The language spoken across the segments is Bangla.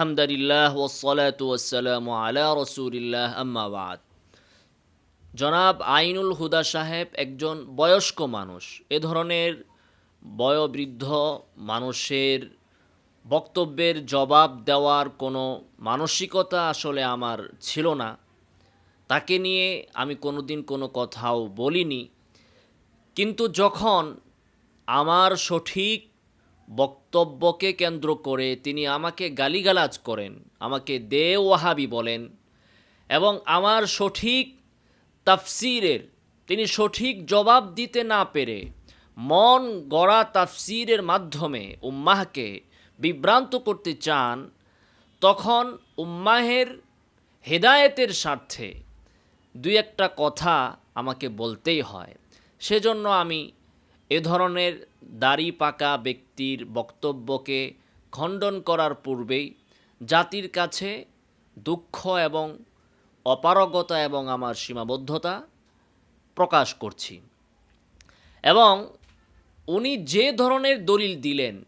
আলহামদুলিল্লাহ ওসলাত আলা রসুলিল্লাহ আম্মাবাদ জনাব আইনুল হুদা সাহেব একজন বয়স্ক মানুষ। এ ধরনের বয়োবৃদ্ধ মানুষের বক্তব্যের জবাব দেওয়ার কোনো মানসিকতা আসলে আমার ছিল না। তাকে নিয়ে আমি কোনো দিন কোনো কথাও বলিনি। কিন্তু যখন আমার সঠিক বক্তব্যকে কেন্দ্র করে তিনি আমাকে গালিগালাজ করেন, আমাকে দে ওয়াহাবি বলেন এবং আমার সঠিক তাফসিরের, তিনি সঠিক জবাব দিতে না পেরে মন গড়া তাফসিরের মাধ্যমে উম্মাহকে বিভ্রান্ত করতে চান, তখন উম্মাহের হেদায়েতের স্বার্থে দুই একটা কথা আমাকে বলতেই হয়। সেজন্য আমি এ ধরনের দাড়ি পাকা ব্যক্তির বক্তব্যকে খণ্ডন করার পূর্বেই জাতির কাছে দুঃখ এবং অপারগতা এবং আমার সীমাবদ্ধতা প্রকাশ করছি। এবং উনি যে ধরনের দলিল দিলেন,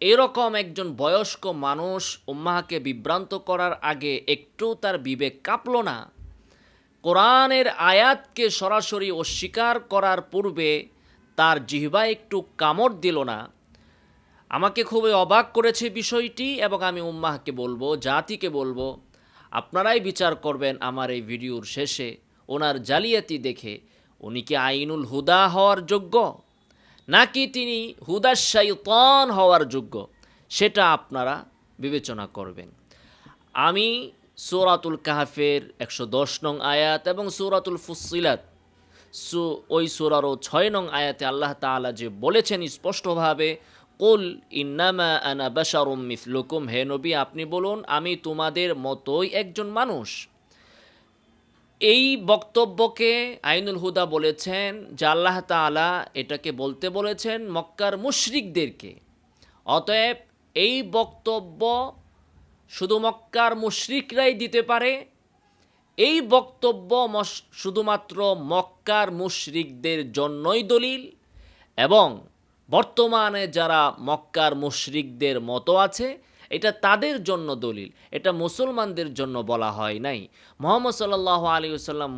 এরকম একজন বয়স্ক মানুষ উম্মাহাকে বিভ্রান্ত করার আগে একটু তার বিবেক কাঁপল না। কোরআনের আয়াতকে সরাসরি অস্বীকার করার পূর্বে তার জিহ্বা একটু কামড় দিল না। আমাকে খুবই অবাক করেছে বিষয়টি এবং আমি উম্মাহকে বলব, জাতিকে বলব, আপনারাই বিচার করবেন আমার এই ভিডিওর শেষে, ওনার জালিয়াতি দেখে। উনি কি আইনুল হুদা হওয়ার যোগ্য? নাকি তিনি হুদার শাইতান হওয়ার যোগ্য? সেটা আপনারা বিবেচনা করবেন। আমি সৌরাতুল কাহাফের একশো দশ নং আয়াত এবং সৌরাতুল ফুসিলাত সু, ওই সুরারও ছয় নং আয়াতে আল্লাহ তাআলা যে বলেছেন স্পষ্টভাবে, কুল ইন্নামা আনা বাশারুম মিথলুকুম হে নবী, আপনি বলুন, আমি তোমাদের মতোই একজন মানুষ। এই বক্তব্যকে আইনুল হুদা বলেছেন, যে আল্লাহ তাআলা এটাকে বলতে বলেছেন মক্কার মুশরিকদেরকে। অতএব এই বক্তব্য শুধু মক্কার মুশরিকরাই দিতে পারে এই বক্তব্য শুধুমাত্র মক্কার মুশরিকদের জন্যই দলিল এবং বর্তমানে যারা মক্কার মুশরিকদের মতো আছে, এটা তাদের জন্য দলিল। এটা মুসলমানদের জন্য বলা হয় নাই। মোহাম্মদ সাল্লাহ আলী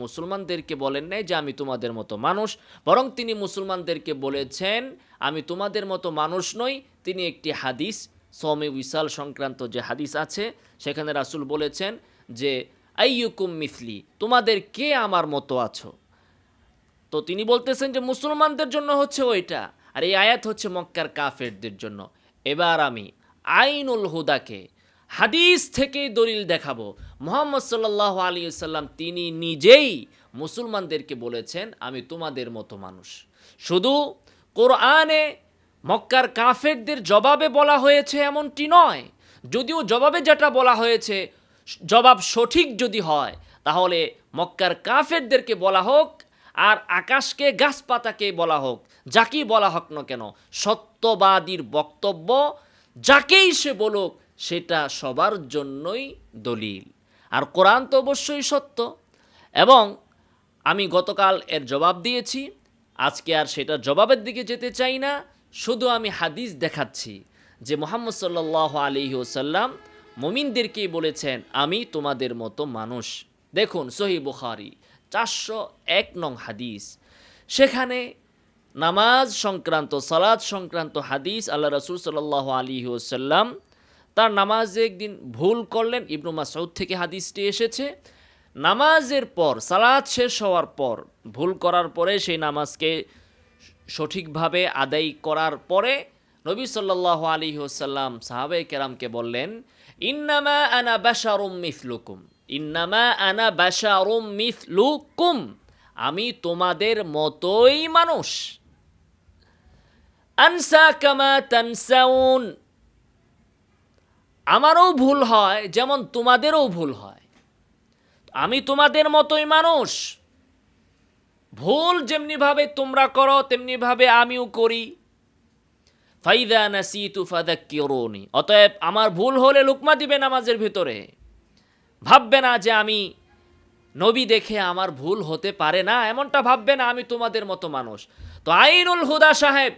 মুসলমানদেরকে বলেন নাই যে, আমি তোমাদের মতো মানুষ। বরং তিনি মুসলমানদেরকে বলেছেন, আমি তোমাদের মতো মানুষ নই। তিনি একটি হাদিস সৌমে উইসাল সংক্রান্ত যে হাদিস আছে, সেখানে রাসুল বলেছেন যে আইয়ুকুম মিথলি তোমাদের কে আমার মতো আছো? তো তিনি বলতেছেন যে, মুসলমানদের জন্য হচ্ছে ওইটা, আর এই আয়াত হচ্ছে মক্কার কাফেরদের জন্য। এবার আমি আইনুল হুদাকে হাদিস থেকেই দলিল দেখাবো। মোহাম্মদ সাল্লাহ আলী সাল্লাম তিনি নিজেই মুসলমানদেরকে বলেছেন, আমি তোমাদের মতো মানুষ। শুধু কোরআনে মক্কার কাফেরদের জবাবে বলা হয়েছে এমনটি নয়, যদিও জবাবে যেটা বলা হয়েছে জবাব সঠিক যদি হয়, তাহলে মক্কার কাফেরদেরকে বলা হোক আর আকাশকে গাছপাতাকে বলা হোক, যাকেই বলা হোক না কেন, সত্যবাদীর বক্তব্য, যাকেই সে বলুক, সেটা সবার জন্যই দলিল। আর কোরআন তো অবশ্যই সত্য। এবং আমি গতকাল এর জবাব দিয়েছি, আজকে আর সেটা জবাবের দিকে যেতে চাই না, শুধু আমি হাদিস দেখাচ্ছি যে মোহাম্মদ সাল্লাহ আলী ওসাল্লাম মমিনদেরকেই বলেছেন, আমি তোমাদের মতো মানুষ। দেখুন সহি বুখারি, চারশো এক নং হাদিস। সেখানে নামাজ সংক্রান্ত সালাদ সংক্রান্ত হাদিস আল্লাহ রসুল সাল্লাহ আলী ওসাল্লাম তার নামাজে একদিন ভুল করলেন। ইবনু মাসউদ থেকে হাদিসটি এসেছে। নামাজের পর সালাদ শেষ হওয়ার পর, ভুল করার পরে সেই নামাজকে সঠিকভাবে আদায় করার পরে নবী সাল্লাল্লাহু আলাইহি ওসাল্লাম সাহাবে কেরামকে বললেন ইন্নামা আনা বাশারুম মিথলুকুম ইন্নামা আনা বাশারুম মিথলুকুম আমি তোমাদের মতোই মানুষ। আনসা কামা তানসাউন আমারও ভুল হয়, যেমন তোমাদেরও ভুল হয়। আমি তোমাদের মতোই মানুষ। ভুল যেমনিভাবে তোমরা করো, তেমনিভাবে আমিও করি। ফাইদা নাসিতু ফাদাক্কিরুনি। অতএব আমার ভুল হলে লুকমা দিবে নামাজের ভিতরে। ভাববে না যে আমি নবী দেখে আমার ভুল হতে পারে না, এমনটা ভাববে না আমি তোমাদের মতো মানুষ। তো আইনুল হুদা সাহেব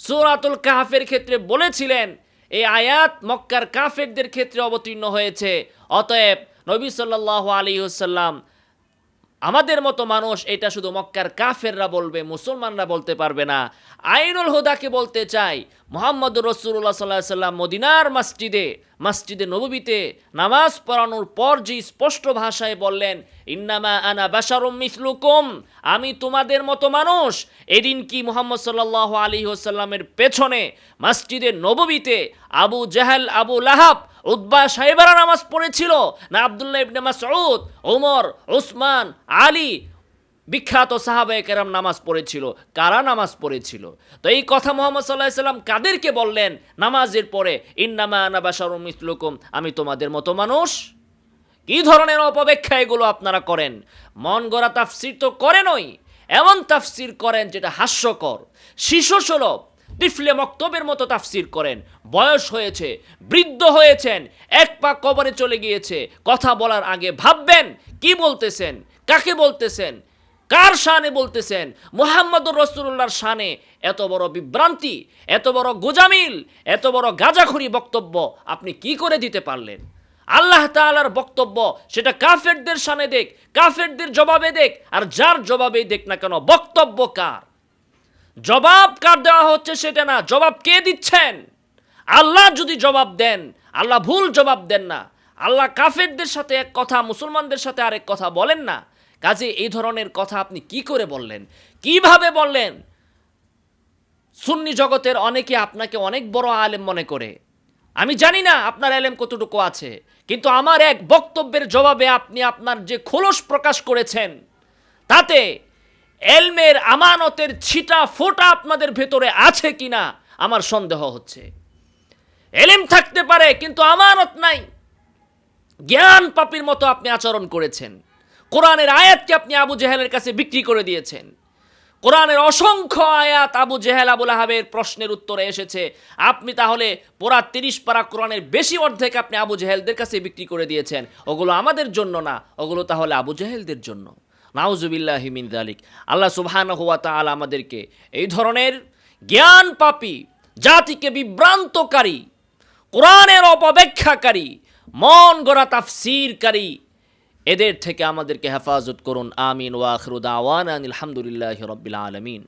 সূরাতুল কাহাফের ক্ষেত্রে বলেছিলেন, এই আয়াত মক্কার কাফেরদের ক্ষেত্রে অবতীর্ণ হয়েছে। অতএব নবী সাল্লাল্লাহু আলী হুসাল্লাম আমাদের মতো মানুষ, এটা শুধু মক্কার কাফেররা বলবে, মুসলমানরা বলতে পারবে না। আইনুল হুদাকে বলতে চাই মোহাম্মদ রসুল্লাহ সাল্লাহ সাল্লাম মদিনার মসজিদে মসজিদে নবীতে নামাজ পড়ানোর পর যে স্পষ্ট ভাষায় বললেন, ইন্নামা আনা বাসারুম মিসলুকুম, আমি তোমাদের মতো মানুষ। এদিন কি মোহাম্মদ সাল্লাহ আলী ওসাল্লামের পেছনে মসজিদে নববীতে আবু জাহাল, আবু লাহাব উদ্বা সাহেবেরা নামাজ পড়েছিল। না আবদুল্লাহ ইবনে মাসউদ ওমর ওসমান আলী বিখ্যাত সাহাবায়ে কেরাম নামাজ পড়েছিল। কারা নামাজ পড়েছিল? তো এই কথা মোহাম্মদ সাল্লাহ সাল্লাম কাদেরকে বললেন, নামাজের পরে ইন্নামা আনা বাশারুম মিসলুকুম, আমি তোমাদের মতো মানুষ? কি ধরনের অপব্যাখ্যা এগুলো আপনারা করেন? মন গড়া তাফসির তো করেনই এমন তাফসির করেন যেটা হাস্যকর। শিশু সুলভ টিফলে মক্তবের মতো তাফসির করেন। বয়স হয়েছে, বৃদ্ধ হয়েছেন, এক পা কবরে চলে গিয়েছে। কথা বলার আগে ভাববেন, কি বলতেছেন, কাকে বলতেছেন, কার শানে বলতেছেন, মোহাম্মদুর রসুল্লাহর শানে এত বড় বিভ্রান্তি, এত বড় গোজামিল, এত বড় গাজাখুরি বক্তব্য আপনি কি করে দিতে পারলেন? আল্লাহ তাআলার বক্তব্য, সেটা কাফেরদের শানে দেখ, কাফেরদের জবাবে দেখ, আর যার জবাবেই দেখ না কেন, বক্তব্য কার? জবাব কার দেওয়া হচ্ছে সেটা না, জবাব কে দিচ্ছেন? আল্লাহ যদি জবাব দেন, আল্লাহ ভুল জবাব দেন না, আল্লাহ কাফেরদের সাথে এক কথা, মুসলমানদের সাথে আরেক কথা বলেন না, কাজে এই ধরনের কথা আপনি কি করে বললেন? কীভাবে বললেন? সুন্নি জগতের অনেকে আপনাকে অনেক বড় আলেম মনে করে। আমি জানি না আপনার এলেম কতটুকু আছে, কিন্তু আমার এক বক্তব্যের জবাবে আপনি আপনার যে খোলস প্রকাশ করেছেন, তাতে এলমের আমানতের ছিটা ফোটা আপনাদের ভেতরে আছে কিনা আমার সন্দেহ হচ্ছে। এলিম থাকতে পারে, কিন্তু আমানত নাই। জ্ঞান পাপির মতো আপনি আচরণ করেছেন। কোরআনের আয়াতকে আপনি আবু জেহেলের কাছে বিক্রি করে দিয়েছেন। কোরআনের অসংখ্য আয়াত আবু জেহেল আবুল আহাবের প্রশ্নের উত্তরে এসেছে। আপনি তাহলে পুরা তিরিশ পারা কোরআনের বেশি অর্ধেক আপনি আবু জেহেলদের কাছে বিক্রি করে দিয়েছেন। ওগুলো আমাদের জন্য না, ওগুলো তাহলে আবু জেহেলদের জন্য। নাউজুবিল্লাহ মিন দালিক আল্লাহ সুবহান হুয়া আমাদেরকে এই ধরনের জ্ঞান পাপি জাতিকে বিভ্রান্তকারী, কোরআনের অপব্যাখ্যাকারী, মন গড়া তাফসিরকারী, এদের থেকে আমাদেরকে হেফাজত করুন। আমিন ওয়াখরুদ আওয়ান আলহামদুলিল্লাহ রবিল আলমিন।